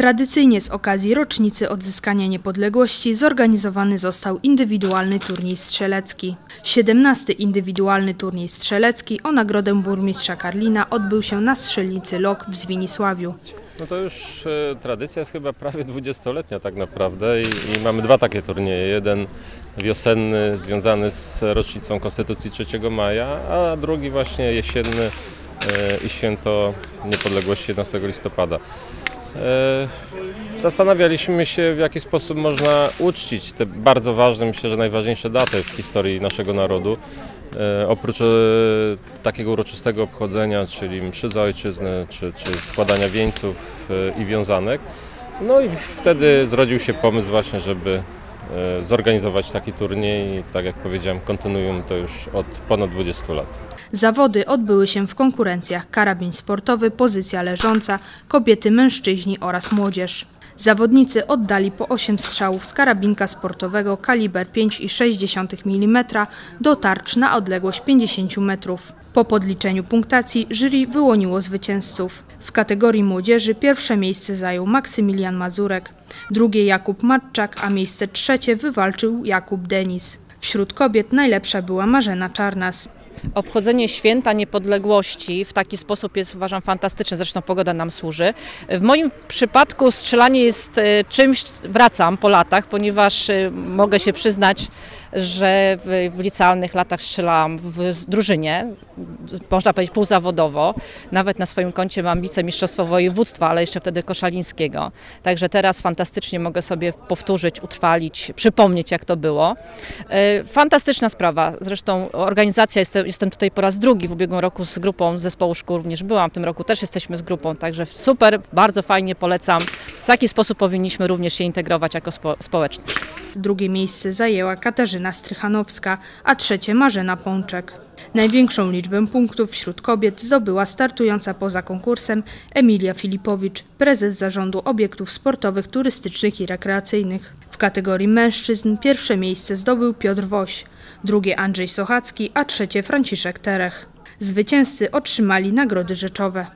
Tradycyjnie z okazji rocznicy odzyskania niepodległości zorganizowany został indywidualny turniej strzelecki. 17. indywidualny turniej strzelecki o nagrodę burmistrza Karlina odbył się na strzelnicy Lok w Zwinisławiu. No to już e, tradycja jest chyba prawie 20-letnia tak naprawdę i, i mamy dwa takie turnieje. Jeden wiosenny związany z rocznicą Konstytucji 3 maja, a drugi właśnie jesienny e, i święto niepodległości 11 listopada. E, Zastanawialiśmy się, w jaki sposób można uczcić te bardzo ważne, myślę, że najważniejsze daty w historii naszego narodu. E, Oprócz e, takiego uroczystego obchodzenia, czyli mszy za ojczyznę, czy, czy składania wieńców i wiązanek. No i wtedy zrodził się pomysł właśnie, żeby zorganizować taki turniej i tak jak powiedziałem, kontynuujemy to już od ponad 20 lat. Zawody odbyły się w konkurencjach karabin sportowy, pozycja leżąca, kobiety, mężczyźni oraz młodzież. Zawodnicy oddali po 8 strzałów z karabinka sportowego kaliber 5,6 mm do tarcz na odległość 50 metrów. Po podliczeniu punktacji jury wyłoniło zwycięzców. W kategorii młodzieży pierwsze miejsce zajął Maksymilian Mazurek, drugie Jakub Matczak, a miejsce trzecie wywalczył Jakub Denis. Wśród kobiet najlepsza była Marzena Czarnas. Obchodzenie święta niepodległości w taki sposób jest uważam fantastyczne, zresztą pogoda nam służy. W moim przypadku strzelanie jest e, czymś, wracam po latach, ponieważ e, mogę się przyznać, że w, w licealnych latach strzelałam w z- drużynie, z- można powiedzieć półzawodowo. Nawet na swoim koncie mam wicemistrzostwo województwa, ale jeszcze wtedy koszalińskiego. Także teraz fantastycznie mogę sobie powtórzyć, utrwalić, przypomnieć jak to było. E, Fantastyczna sprawa. Zresztą organizacja, jestem, jestem tutaj po raz drugi w ubiegłym roku z grupą zespołu szkół również byłam, w tym roku też jesteśmy z grupą, także super, bardzo fajnie polecam. W taki sposób powinniśmy również się integrować jako spo, społeczność. Drugie miejsce zajęła Katarzyna Strychanowska, a trzecie Marzena Pączek. Największą liczbę punktów wśród kobiet zdobyła startująca poza konkursem Emilia Filipowicz, prezes zarządu obiektów sportowych, turystycznych i rekreacyjnych. W kategorii mężczyzn pierwsze miejsce zdobył Piotr Woś, drugie Andrzej Sochacki, a trzecie Franciszek Terech. Zwycięzcy otrzymali nagrody rzeczowe.